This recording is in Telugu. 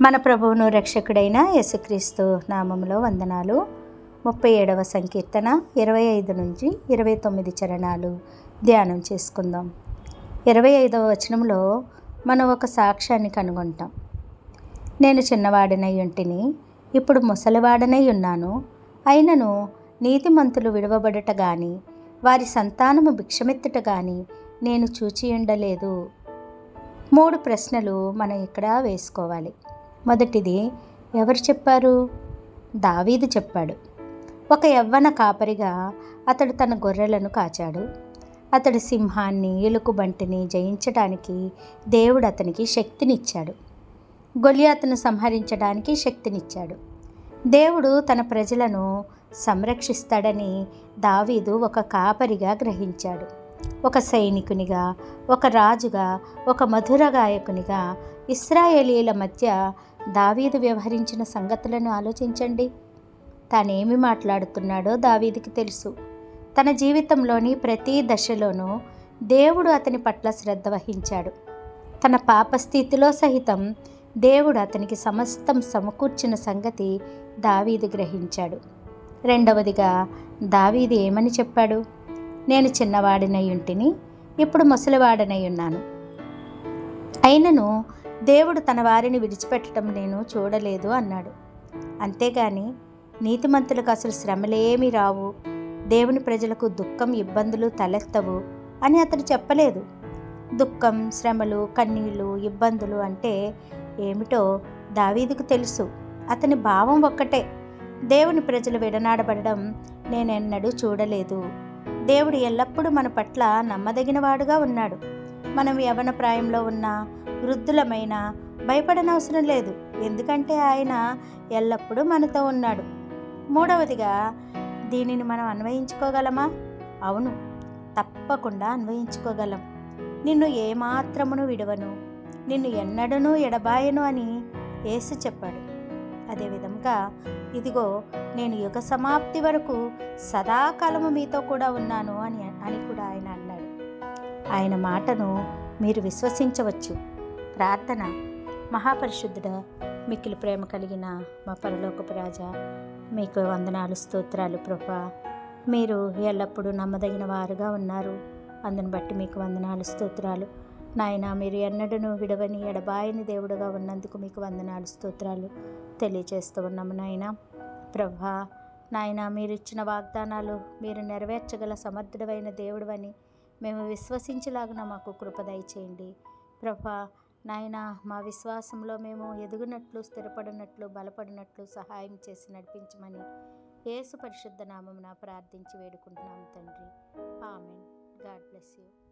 మన ప్రభువును రక్షకుడైన యేసుక్రీస్తు నామంలో వందనాలు. ముప్పై ఏడవ సంకీర్తన ఇరవై ఐదు నుంచి ఇరవై తొమ్మిది చరణాలు ధ్యానం చేసుకుందాం. ఇరవై ఐదవ వచనంలో మనం ఒక సాక్ష్యాన్ని కనుగొంటాం. నేను చిన్నవాడినై ఉంటిని ఇప్పుడు ముసలివాడనై ఉన్నాను. అయినను నీతిమంతులు విడవబడట గాని వారి సంతానము భిక్షమెత్తుట గాని నేను చూచి ఉండలేదు మూడు ప్రశ్నలు మనం ఇక్కడ వేసుకోవాలి. మొదటిది ఎవరు చెప్పారు? దావీదు చెప్పాడు. ఒక యవ్వన కాపరిగా అతడు తన గొర్రెలను కాచాడు. అతడు సింహాన్ని ఎలుకబంటిని జయించడానికి దేవుడు అతనికి శక్తినిచ్చాడు. గొలియాతను సంహరించడానికి శక్తినిచ్చాడు. దేవుడు తన ప్రజలను సంరక్షిస్తాడని దావీదు ఒక కాపరిగా గ్రహించాడు. ఒక సైనికునిగా ఒక రాజుగా ఒక మధుర గాయకునిగా ఇస్రాయేలీల మధ్య దావీదు వ్యవహరించిన సంగతులను ఆలోచించండి. తానేమి మాట్లాడుతున్నాడో దావీదికి తెలుసు. తన జీవితంలోని ప్రతి దశలోనూ దేవుడు అతని పట్ల శ్రద్ధ వహించాడు. తన పాపస్థితిలో సహితం దేవుడు అతనికి సమస్తం సమకూర్చిన సంగతి దావీదు గ్రహించాడు. రెండవదిగా దావీదు ఏమని చెప్పాడు? నేను చిన్నవాడినై ఉంటిని ఇప్పుడు ముసలివాడనై ఉన్నాను. అయినను దేవుడు తన వారిని విడిచిపెట్టడం నేను చూడలేదు అన్నాడు. అంతేగాని నీతిమంతులకు అసలు శ్రమలేమీ రావు. దేవుని ప్రజలకు దుఃఖం ఇబ్బందులు తలెత్తవు అని అతడు చెప్పలేదు. దుఃఖం శ్రమలు కన్నీళ్ళు ఇబ్బందులు అంటే ఏమిటో దావీదుకు తెలుసు. అతని భావం ఒక్కటే. దేవుని ప్రజలు విడనాడబడడం నేనెన్నడూ చూడలేదు. దేవుడు ఎల్లప్పుడూ మన పట్ల నమ్మదగినవాడుగా ఉన్నాడు. మనం యవన ప్రాయంలో ఉన్న వృద్ధులమైన భయపడనవసరం లేదు. ఎందుకంటే ఆయన ఎల్లప్పుడూ మనతో ఉన్నాడు. మూడవదిగా దీనిని మనం అన్వయించుకోగలమా? అవును తప్పకుండా అన్వయించుకోగలం. నిన్ను ఏమాత్రమును విడవను నిన్ను ఎన్నడనూ ఎడబాయను అని యేసు చెప్పాడు. అదేవిధంగా ఇదిగో నేను యుగ సమాప్తి వరకు సదాకాలము మీతో కూడా ఉన్నాను అని అని కూడా ఆయన అన్నాడు. ఆయన మాటను మీరు విశ్వసించవచ్చు. ప్రార్థన. మహాపరిశుద్ధుడ మిక్కిలి ప్రేమ కలిగిన మా పరలోకపు రాజా మీకు వందనాలు స్తోత్రాలు ప్రభా. మీరు ఎల్లప్పుడూ నమ్మదగిన వారుగా ఉన్నారు. అందుని బట్టి మీకు వందనాలు స్తోత్రాలు. నాయన మీరు ఎన్నడను విడవని ఎడబాయని దేవుడుగా ఉన్నందుకు మీకు వందనాలు స్తోత్రాలు తెలియజేస్తూ ఉన్నాము నాయన. ప్రభా నాయన మీరు ఇచ్చిన వాగ్దానాలు మీరు నెరవేర్చగల సమర్థుడమైన దేవుడు మేము విశ్వసించలాగిన మాకు కృప దయచేయండి. ప్రభా నాయన మా విశ్వాసంలో మేము ఎదుగునట్లు స్థిరపడినట్లు బలపడినట్లు సహాయం చేసి నడిపించమని యేసు పరిశుద్ధ నామమున ప్రార్థించి వేడుకుంటున్నాము తండ్రి. ఆమెన్. God bless you.